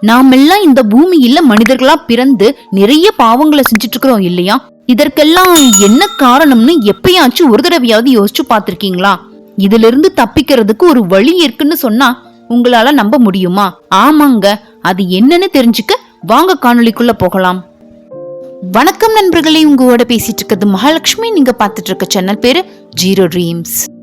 நாமெல்லாம் இந்த பூமியில மனிதர்களா பிறந்து நிறைய பாவங்களை செஞ்சுட்டு இருக்கிறோம் இல்லையா? இதற்கெல்லாம் என்ன காரணம்னு எப்பயாச்சும் ஒரு தடவையாவது யோசிச்சு பார்த்திருக்கீங்களா? இதுல இருந்து தப்பிக்கிறதுக்கு ஒரு வழி இருக்குன்னு சொன்னா உங்களால நம்ப முடியுமா? ஆமாங்க அது என்னன்னு தெரிஞ்சுக்க வாங்க காணொலிக்குள்ள போகலாம். வணக்கம் நண்பர்களே உங்களோட பேசிட்டு இருக்கிறது மகாலட்சுமி. நீங்க பார்த்துட்டு இருக்க சேனல் பேரு ஜீரோ ட்ரீம்ஸ்.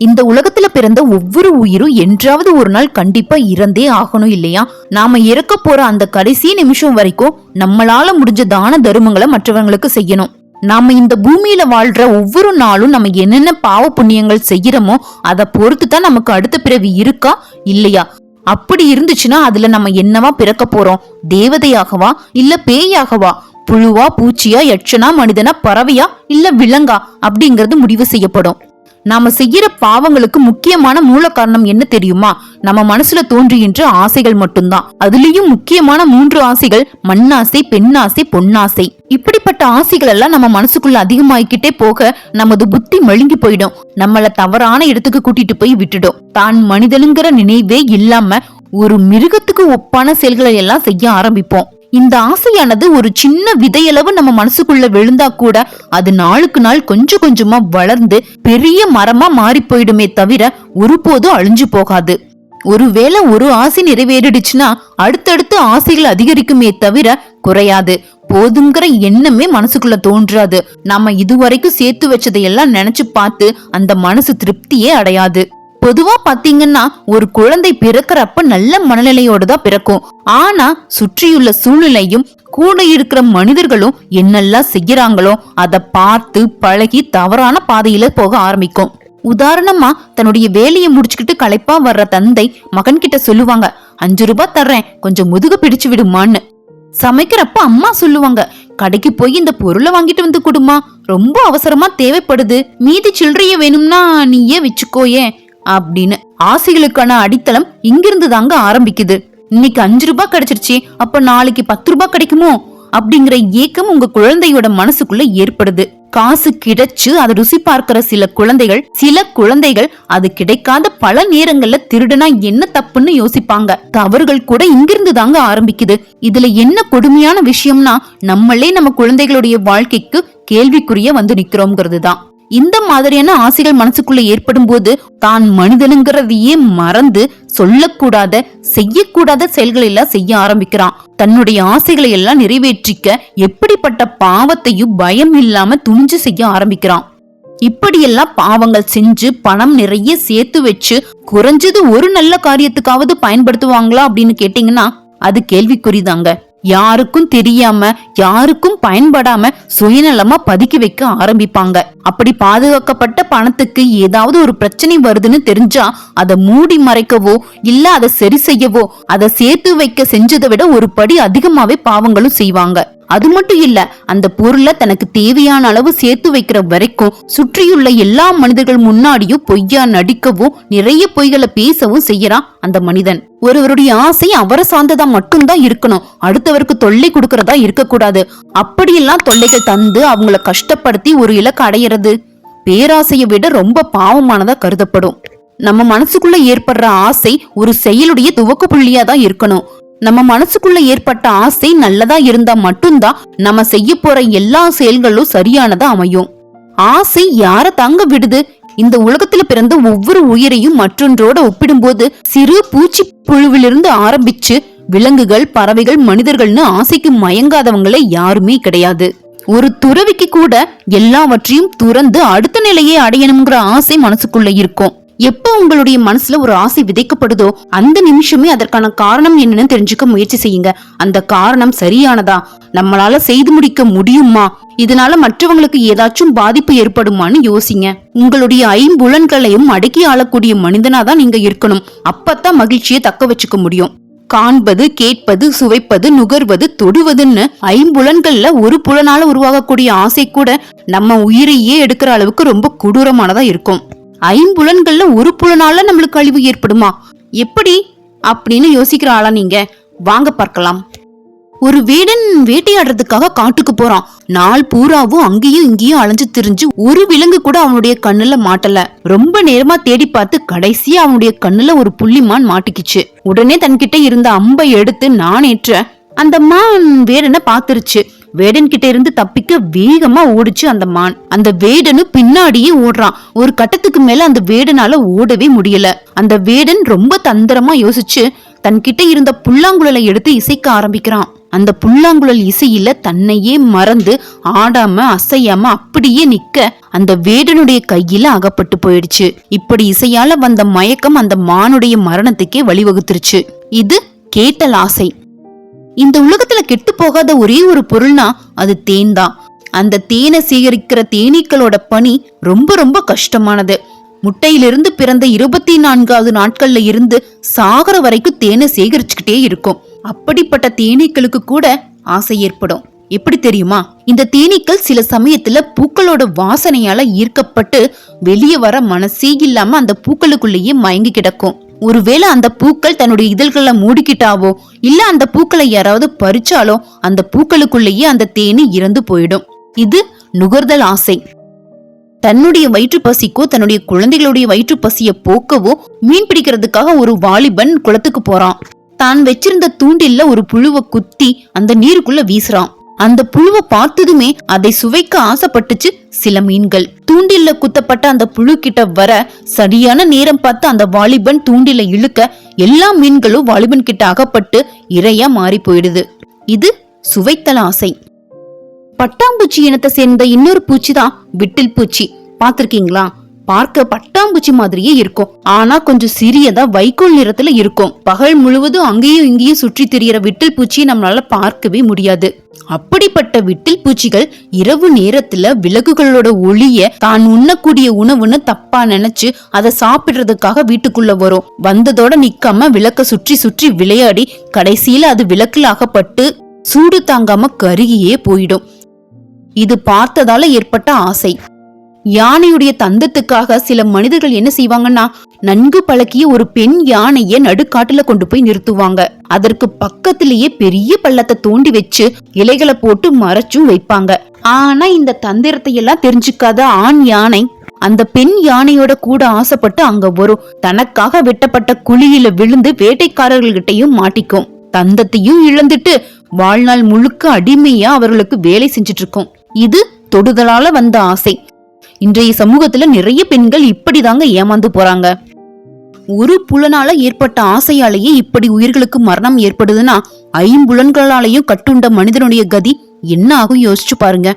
இந்த உலகத்துல பிறந்த ஒவ்வொரு உயிரும் என்றாவது ஒரு நாள் கண்டிப்பா இறந்தே ஆகணும் இல்லையா? நாம இறக்க போற அந்த கடைசி நிமிஷம் வரைக்கும் நம்மளால முடிஞ்ச தான தருமங்களை மற்றவங்களுக்கு செய்யணும். நாம இந்த பூமியில வாழ்ற ஒவ்வொரு நாளும் நம்ம என்னென்ன பாவ புண்ணியங்கள் செய்யறோமோ அதை பொறுத்து தான் நமக்கு அடுத்த பிறவி இருக்கா இல்லையா? அப்படி இருந்துச்சுன்னா அதுல நம்ம என்னவா பிறக்க போறோம்? தேவதையாகவா இல்ல பேயாகவா? புழுவா பூச்சியா யட்சனா மனிதனா பறவையா இல்ல விலங்கா? அப்படிங்கறது முடிவு செய்யப்படும். நாம செய்யற பாவங்களுக்கு முக்கியமான மூல காரணம் என்ன தெரியுமா? நம்ம மனசுல தோன்றுகின்ற ஆசைகள் மட்டும்தான். அதுலயும் முக்கியமான மூன்று ஆசைகள் மண்ணாசை பெண்ணாசை பொன்னாசை. இப்படிப்பட்ட ஆசைகள் எல்லாம் நம்ம மனசுக்குள்ள அதிகமாயிக்கிட்டே போக நமது புத்தி மழுங்கி போயிடும். நம்மள தவறான இடத்துக்கு கூட்டிட்டு போய் விட்டுடும். தான் மனிதனுங்கிற நினைவே இல்லாம ஒரு மிருகத்துக்கு ஒப்பான செயல்களை எல்லாம் செய்ய ஆரம்பிப்போம். இந்த ஆசையானது ஒரு சின்ன விதையளவு நம்ம மனசுக்குள்ள விழுந்தா கூட அது நாளுக்கு நாள் கொஞ்சம் கொஞ்சமா வளர்ந்து பெரிய மரமா மாறி போயிடுமே தவிர ஒருபோதும் அழிஞ்சு போகாது. ஒருவேளை ஒரு ஆசை நிறைவேறிடுச்சுன்னா அடுத்தடுத்து ஆசைகள் அதிகரிக்குமே தவிர குறையாது. போதுங்கிற எண்ணமே மனசுக்குள்ள தோன்றாது. நம்ம இதுவரைக்கும் சேர்த்து வச்சதையெல்லாம் நினைச்சு பார்த்து அந்த மனசு திருப்தியே அடையாது. பொதுவா பாத்தீங்கன்னா ஒரு குழந்தை பிறக்கிறப்ப நல்ல மனநிலையோடு தான் பிறக்கும். ஆனா சுற்றியுள்ள சூழ்நிலையும் கூட இருக்கிற மனிதர்களும் என்னெல்லாம் செய்யறாங்களோ அதை பார்த்து பழகி தவறான பாதையில போக ஆரம்பிக்கும். உதாரணமா தன்னுடைய வேலையை முடிச்சுக்கிட்டு களைப்பா வர்ற தந்தை மகன் கிட்ட சொல்லுவாங்க அஞ்சு ரூபாய் தர்றேன் கொஞ்சம் முதுகு பிடிச்சு விடுமான்னு. சமைக்கிறப்ப அம்மா சொல்லுவாங்க கடைக்கு போய் இந்த பொருளை வாங்கிட்டு வந்து கொடுமா ரொம்ப அவசரமா தேவைப்படுது. மீதி சில்லறைய வேணும்னா நீயே வச்சுக்கோயே அப்படின்னு ஆசைகளுக்கான அடித்தளம் இங்கிருந்து தாங்க ஆரம்பிக்குது. இன்னைக்கு அஞ்சு ரூபாய் கிடைச்சிருச்சு அப்ப நாளைக்கு பத்து ரூபாய் கிடைக்குமோ? அப்படிங்கிற ஏக்கம் உங்க குழந்தையோட மனசுக்குள்ள ஏற்படுது. காசு கிடைச்சு அதை ருசி பார்க்கிற சில குழந்தைகள் சில குழந்தைகள் அது கிடைக்காத பல நேரங்கள்ல திருடனா என்ன தப்புன்னு யோசிப்பாங்க. தவறுகள் கூட இங்கிருந்து தாங்க ஆரம்பிக்குது. இதுல என்ன கொடுமையான விஷயம்னா நம்மளே நம்ம குழந்தைகளுடைய வாழ்க்கைக்கு கேள்விக்குரிய வந்து நிக்கிறோம்ங்கிறது தான் இந்த மாதிரியான ஆசைகள் மனசுக்குள்ள ஏற்படும் போது தான் மனிதனுங்கிறதையே மறந்து சொல்லக்கூடாத செய்யக்கூடாத செயல்களை எல்லாம் செய்ய ஆரம்பிக்கிறான். தன்னுடைய ஆசைகளை எல்லாம் நிறைவேற்றிக்க எப்படிப்பட்ட பாவத்தையும் பயம் இல்லாம துணிஞ்சு செய்ய ஆரம்பிக்கிறான். இப்படியெல்லாம் பாவங்கள் செஞ்சு பணம் நிறைய சேர்த்து வச்சு குறைஞ்சது ஒரு நல்ல காரியத்துக்காவது பயன்படுத்துவாங்களா அப்படின்னு கேட்டீங்கன்னா அது கேள்விக்குறிதாங்க. யாருக்கும் தெரியாம யாருக்கும் பயன்படாம சுயநலமா பதுக்கி வைக்க ஆரம்பிப்பாங்க. அப்படி பாதுகாக்கப்பட்ட பணத்துக்கு ஏதாவது ஒரு பிரச்சனை வருதுன்னு தெரிஞ்சா அதை மூடி மறைக்கவோ இல்ல அதை சரி செய்யவோ அதை சேர்த்து வைக்க செஞ்சதை விட ஒரு படி அதிகமாவே பாவங்களும் செய்வாங்க. அது மட்டும் இல்ல அந்த பொருளை தனக்கு தேவையான அளவு சேர்த்து வைக்கிற வரைக்கும் சுற்றியுள்ள எல்லா மனிதர்கள் முன்னாடியும் பொய்யா நடிக்கவும் நிறைய பொய்களை பேசவும் செய்யறான் அந்த மனிதன். ஒருவருடைய ஆசை அவரை சார்ந்ததா மட்டும்தான் இருக்கணும். அடுத்தவருக்கு தொல்லை கொடுக்கறதா இருக்கக்கூடாது. அப்படியெல்லாம் தொல்லைகள் தந்து அவங்கள கஷ்டப்படுத்தி ஒரு இலக்கு அடையிறது பேராசையை விட ரொம்ப பாவமானதா கருதப்படும். நம்ம மனசுக்குள்ள ஏற்படுற ஆசை ஒரு செயலுடைய துவக்க புள்ளியா தான் இருக்கணும். நம்ம மனசுக்குள்ள ஏற்பட்ட ஆசை நல்லதா இருந்தா மட்டும்தான் நம்ம செய்ய போற எல்லா செயல்களும் சரியானதா அமையும். ஆசை யார தாங்க விடுது? இந்த உலகத்துல பிறந்த ஒவ்வொரு உயிரையும் மற்றொன்றோட ஒப்பிடும்போது சிறு பூச்சி புழுவிலிருந்து ஆரம்பிச்சு விலங்குகள் பறவைகள் மனிதர்கள்னு ஆசைக்கு மயங்காதவங்களே யாருமே கிடையாது. ஒரு துறவிக்கு கூட எல்லாவற்றையும் துறந்து அடுத்த நிலையை அடையணுங்கிற ஆசை மனசுக்குள்ள இருக்கும். எப்போ உங்களுடைய மனசுல ஒரு ஆசை விதைக்கப்படுதோ அந்த நிமிஷமே அதற்கான காரணம் என்னன்னு தெரிஞ்சுக்க முயற்சி செய்யுங்க. அந்த காரணம் சரியானதா? நம்மளால செய்து முடிக்க முடியுமா? இதனால மற்றவங்களுக்கு ஏதாச்சும் பாதிப்பு ஏற்படுமான்னு யோசிங்க. உங்களுடைய ஐம்புலன்களையும் அடக்கி ஆளக்கூடிய மனிதனா தான் நீங்க இருக்கணும். அப்பத்தான் மகிழ்ச்சியை தக்க வச்சுக்க முடியும். காண்பது கேட்பது சுவைப்பது நுகர்வது தொடுவதுன்னு ஐம்புலன்கள்ல ஒரு புலனால உருவாகக்கூடிய ஆசை கூட நம்ம உயிரையே எடுக்கிற அளவுக்கு ரொம்ப கொடூரமானதா இருக்கும். ஐம்புலன்கள்ல ஒரு புலனால நம்மளுக்கு அழிவு ஏற்படுமா? எப்படி? அப்படின்னு யோசிக்கிற ஆளா நீங்க. வாங்க பார்க்கலாம். ஒரு வேடன் வேட்டையாடுறதுக்காக காட்டுக்கு போறான். நாள் பூராவும் அங்கேயும் இங்கேயும் அலைஞ்சு திரிஞ்சு ஒரு விலங்கு கூட அவனுடைய கண்ணுல மாட்டல. ரொம்ப நேரமா தேடி பார்த்து கடைசியா அவனுடைய கண்ணுல ஒரு புள்ளிமான் மாட்டிக்கிச்சு. உடனே தன்கிட்ட இருந்த அம்பை எடுத்து நானேற்ற அந்த மான் வேடனை பாத்துருச்சு வேடன் கிட்ட இருந்து தப்பிக்க வேகமா ஓடுச்சு அந்த மான். அந்த வேடனு பின்னாடியே ஓடுறான். ஒரு கட்டத்துக்கு மேல அந்த வேடனால ஓடவே முடியல. அந்த வேடன் ரொம்ப தந்திரமா யோசிச்சு தன்கிட்ட இருந்த புல்லாங்குழலை எடுத்து இசைக்க ஆரம்பிக்கிறான். அந்த புல்லாங்குழல் இசையில தன்னையே மறந்து ஆடாம அசையாம அப்படியே நிக்க அந்த வேடனுடைய கையில அகப்பட்டு போயிடுச்சு. இப்படி இசையால வந்த மயக்கம் அந்த மானுடைய மரணத்துக்கே வழிவகுத்துருச்சு. இது கேட்டல் ஆசை. இந்த உலகத்துல கெட்டு போகாத ஒரே ஒரு பொருள்னா அது தேன் தான் அந்த தேனை சேகரிக்கிற தேனீக்களோட பணி ரொம்ப ரொம்ப கஷ்டமானது. முட்டையிலிருந்து பிறந்த இருபத்தி நான்காவது நாட்கள்ல இருந்து சாகர வரைக்கும் தேனை சேகரிச்சுக்கிட்டே இருக்கும். அப்படிப்பட்ட தேனீக்களுக்கு கூட ஆசை ஏற்படும். எப்படி தெரியுமா? இந்த தேனீக்கள் சில சமயத்துல பூக்களோட வாசனையால ஈர்க்கப்பட்டு வெளியே வர மனசே இல்லாம அந்த பூக்களுக்குள்ளேயே மயங்கி கிடக்கும். ஒருவேளை அந்த பூக்கள் தன்னுடைய இதழ்களை மூடிக்கிட்டாவோ இல்ல அந்த பூக்களை யாராவது பறிச்சாலோ அந்த பூக்களுக்குள்ளேயே அந்த தேனி இறந்து போயிடும். இது நுகர்தல் ஆசை. தன்னுடைய வயிற்று பசிக்கோ தன்னுடைய குழந்தைகளுடைய வயிற்று பசிய போக்கவோ மீன் பிடிக்கிறதுக்காக ஒரு வாலிபன் குளத்துக்கு போறான். தான் வச்சிருந்த தூண்டில்ல ஒரு புழுவை குத்தி அந்த நீருக்குள்ள வீசுறான். அந்த புழுவை பார்த்ததுமே அதை சுவைக்க ஆசைப்பட்டுச்சு சில மீன்கள். தூண்டில்ல குத்தப்பட்ட அந்த புழு கிட்ட வர சரியான நேரம் பார்த்து அந்த வாலிபன் தூண்டில இழுக்க எல்லா மீன்களும் வாலிபன் கிட்ட அகப்பட்டு இரையா மாறி போயிடுது. இது சுவைத்தல ஆசை. பட்டாம்பூச்சி இனத்தை சேர்ந்த இன்னொரு பூச்சி தான் விட்டில் பூச்சி. பாத்திருக்கீங்களா பார்க்க பட்டாம்பூச்சி மாதிரியே இருக்கும். ஆனா கொஞ்சம் சிறியதா வைக்கோல் நிறத்துல இருக்கும். பகல் முழுவதும் அங்கேயும் இங்கேயும் சுற்றி திரியிற விட்டில் பூச்சியை நம்மளால பார்க்கவே முடியாது. அப்படிப்பட்ட விட்டில் பூச்சிகள் இரவு நேரத்துல விலகுகளோட ஒளிய தான் உண்ணக்கூடிய உணவுன்னு தப்பா நினைச்சு அதை சாப்பிடுறதுக்காக வீட்டுக்குள்ள வரும். வந்ததோட நிக்காம விளக்க சுற்றி சுற்றி விளையாடி கடைசியில அது விளக்குல அகப்பட்டு சூடு தாங்காம கருகியே போயிடும். இது பார்த்ததால ஏற்பட்ட ஆசை. யானையுடைய தந்தத்துக்காக சில மனிதர்கள் என்ன செய்வாங்கன்னா நன்கு பழக்கிய ஒரு பெண் யானைய நடுக்காட்டுல கொண்டு போய் நிறுத்துவாங்க. அதற்கு பக்கத்திலேயே பெரிய பள்ளத்தை தோண்டி வச்சு இலைகளை போட்டு மறைச்சும் வைப்பாங்க. ஆனா இந்த தந்திரத்தை எல்லாம் தெரிஞ்சுக்காத ஆண் யானை அந்த பெண் யானையோட கூட ஆசைப்பட்டு அங்க வரும். தனக்காக வெட்டப்பட்ட குழியில விழுந்து வேட்டைக்காரர்கள்கிட்டயும் மாட்டிக்கும். தந்தத்தையும் இழந்துட்டு வாழ்நாள் முழுக்க அடிமையா அவர்களுக்கு வேலை செஞ்சுட்டு இருக்கும் இது தொடுதலால வந்த ஆசை. இன்றைய சமூகத்துல நிறைய பெண்கள் இப்படிதாங்க ஏமாந்து போறாங்க. ஒரு புலனால ஏற்பட்ட ஆசையாலேயே இப்படி உயிர்களுக்கு மரணம் ஏற்படுதுன்னா ஐம்புலன்களாலேயும் கட்டுண்ட மனிதனுடைய கதி என்ன ஆகும் யோசிச்சு பாருங்க.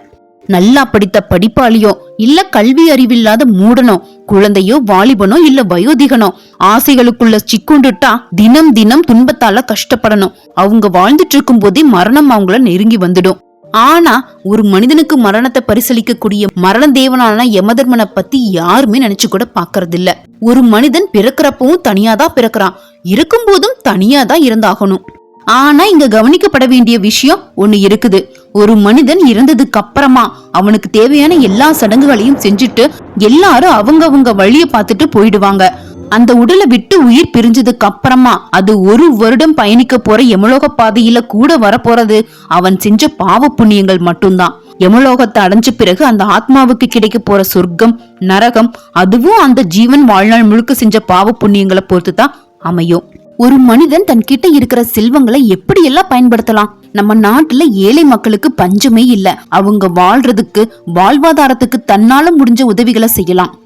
நல்லா படித்த படிப்பாளியோ இல்ல கல்வி அறிவில்லாத மூடனோ குழந்தையோ வாலிபனோ இல்ல வயோதிகனோ ஆசைகளுக்குள்ள சிக்குண்டுட்டா தினம் தினம் துன்பத்தால கஷ்டப்படணும். அவங்க வாழ்ந்துட்டு இருக்கும் போதே மரணம் அவங்கள நெருங்கி வந்துடும். ஆனா ஒரு மனிதனுக்கு மரணத்தை பரிசளிக்கக்கூடிய மரண தேவனான யமதர்மனை பத்தி யாருமே நினைச்சு கூட பாக்குறது இல்ல ஒரு மனிதன் பிறக்கிறப்பவும் தனியாதான் பிறக்கிறான். இருக்கும் போதும் தனியாதான் இருந்தாகணும். ஆனா இங்க கவனிக்கப்பட வேண்டிய விஷயம் ஒண்ணு இருக்குது. ஒரு மனிதன் இறந்ததுக்கு அப்புறமா அவனுக்கு தேவையான எல்லா சடங்குகளையும் செஞ்சுட்டு எல்லாரும் அவங்க அவங்க வழிய பார்த்துட்டு போயிடுவாங்க. அந்த உடலை விட்டு உயிர் பிரிஞ்சதுக்கு அப்புறமா அது ஒரு வருடம் பயணிக்க போற எமலோக பாதையில கூட வரப்போறது அவன் செஞ்ச பாவ புண்ணியங்கள் மட்டும்தான். எமலோகத்தை அடைஞ்ச பிறகு அந்த ஆத்மாவுக்கு கிடைக்க போற சொர்க்கம் நரகம் அதுவும் அந்த ஜீவன் வாழ்நாள் முழுக்க செஞ்ச பாவ புண்ணியங்களை பொறுத்து தான் அமையும். ஒரு மனிதன் தன் கிட்ட இருக்கிற செல்வங்களை எப்படி எல்லாம் பயன்படுத்தலாம்? நம்ம நாட்டுல ஏழை மக்களுக்கு பஞ்சமே இல்ல. அவங்க வாழ்றதுக்கு வாழ்வாதாரத்துக்கு தன்னால முடிஞ்ச உதவிகளை செய்யலாம்.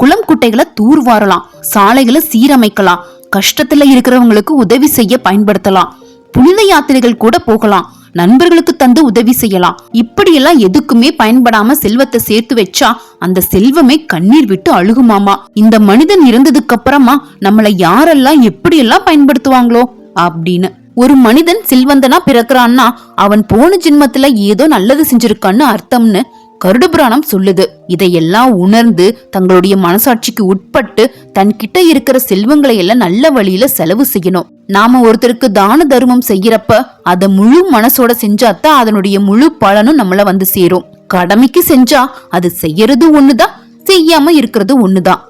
குளம் குட்டைகளை தூர்வாரலாம் சாலைகளை சீரமைக்கலாம் கஷ்டத்துல இருக்கிறவங்களுக்கு உதவி செய்ய பயன்படுத்தலாம். புனித யாத்திரைகள் கூட போகலாம் நண்பர்களுக்கு தந்து உதவி செய்யலாம். இப்படியெல்லாம் எதுக்குமே பயன்படாம செல்வத்தை சேர்த்து வச்சா அந்த செல்வமே கண்ணீர் விட்டு அழுகுமாமா. இந்த மனிதன் இறந்ததுக்கு அப்புறமா நம்மள யாரெல்லாம் எப்படியெல்லாம் பயன்படுத்துவாங்களோ அப்படின்னு. ஒரு மனிதன் செல்வந்தனா பிறக்கிறான்னா அவன் போன ஜென்மத்துல ஏதோ நல்லது செஞ்சிருக்கான்னு அர்த்தம்னு கருடபுராணம் சொல்லுது. இதையெல்லாம் உணர்ந்து தங்களுடைய மனசாட்சிக்கு உட்பட்டு தன்கிட்ட இருக்கிற செல்வங்களை எல்லாம் நல்ல வழியில செலவு செய்யணும். நாம ஒருத்தருக்கு தான தர்மம் செய்யறப்ப அதை முழு மனசோட செஞ்சாதான் அதனுடைய முழு பலனும் நம்மள வந்து சேரும். கடமைக்கு செஞ்சா அது செய்யறது ஒண்ணுதான் செய்யாம இருக்கிறது ஒண்ணுதான்.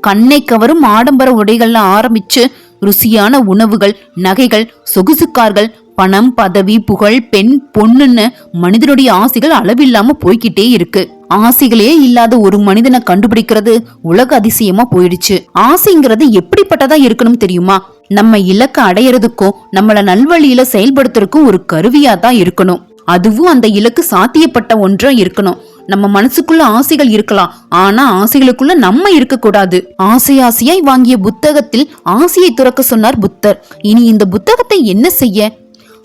கண்ணை கவரும் ஆடம்பர உடைகள்ல ஆரம்பிச்சு ருசியான உணவுகள் நகைகள் சொகுசு கார்கள் பணம் பதவி புகழ் பெண் பொண்ணுன்னு மனிதனுடைய ஆசைகள் அளவில்லாம போய்கிட்டே இருக்கு. ஆசைகளே இல்லாத ஒரு மனிதனை கண்டுபிடிக்கிறது உலக அதிசயமா போயிடுச்சு. ஆசைங்கிறது எப்படிப்பட்டதா இருக்கணும் தெரியுமா? நம்ம இலக்கை அடையறதுக்கும் நம்மள நல்வழியில செயல்படுத்துறதுக்கும் ஒரு கருவியா தான் இருக்கணும். அதுவும் அந்த இலக்கு சாத்தியப்பட்ட ஒன்றா இருக்கணும். நம்ம மனசுக்குள்ள ஆசைகள் இருக்கலாம். ஆனா ஆசைகளுக்குள்ள நம்ம இருக்க கூடாது ஆசை ஆசையாய் வாங்கிய புத்தகத்தில் ஆசையை துறக்க சொன்னார் புத்தர். இனி இந்த புத்தகத்தை என்ன செய்ய?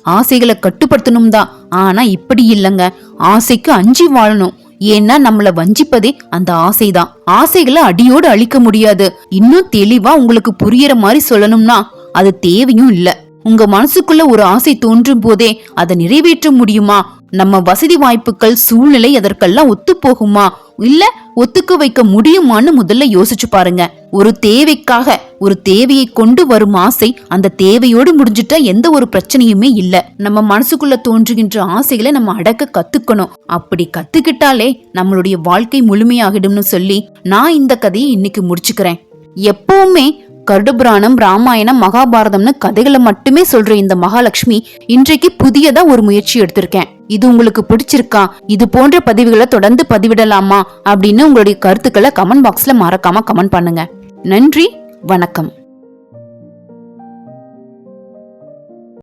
ஆசைகளை கட்டுப்படுத்தணும் தான் ஆனா இப்படி இல்லைங்க. ஆசைக்கு அஞ்சி வாழணும். ஏன்னா நம்மள வஞ்சிப்பதே அந்த ஆசைதான் ஆசைகளை அடியோடு அழிக்க முடியாது. இன்னும் தெளிவா உங்களுக்கு புரியற மாதிரி சொல்லணும்னா அது தேவையும் இல்ல. உங்க மனசுக்குள்ள ஒரு ஆசை தோன்றும் போதே அதை நிறைவேற்ற முடியுமா? நம்ம வசதி வாய்ப்புகள் சூழ்நிலை அதற்கெல்லாம் ஒத்து போகுமா இல்ல ஒத்துக்க வைக்க முடியுமான்னு முதல்ல யோசிச்சு பாருங்க. ஒரு தேவைக்காக ஒரு தேவையை கொண்டு வரும் ஆசை அந்த தேவையோடு முடிஞ்சிட்டா எந்த ஒரு பிரச்சனையுமே இல்ல. நம்ம மனசுக்குள்ள தோன்றுகின்ற ஆசைகளை நம்ம அடக்க கத்துக்கணும். அப்படி கத்துக்கிட்டாலே நம்மளுடைய வாழ்க்கை முழுமையாகிடும்னு சொல்லி நான் இந்த கதையை இன்னைக்கு முடிச்சுக்கிறேன். எப்பவுமே கருடபுராணம் ராமாயணம் மகாபாரதம்னு கதைகளை மட்டுமே சொல்ற இந்த மகாலட்சுமி இன்றைக்கு புதியதா ஒரு முயற்சி எடுத்திருக்கேன். இது உங்களுக்கு பிடிச்சிருக்கா? இது போன்ற பதிவுகளை தொடர்ந்து பதிவிடலாமா? அப்படின்னு உங்களுடைய கருத்துக்களை கமெண்ட் பாக்ஸ்ல மறக்காம கமெண்ட் பண்ணுங்க. நன்றி வணக்கம்.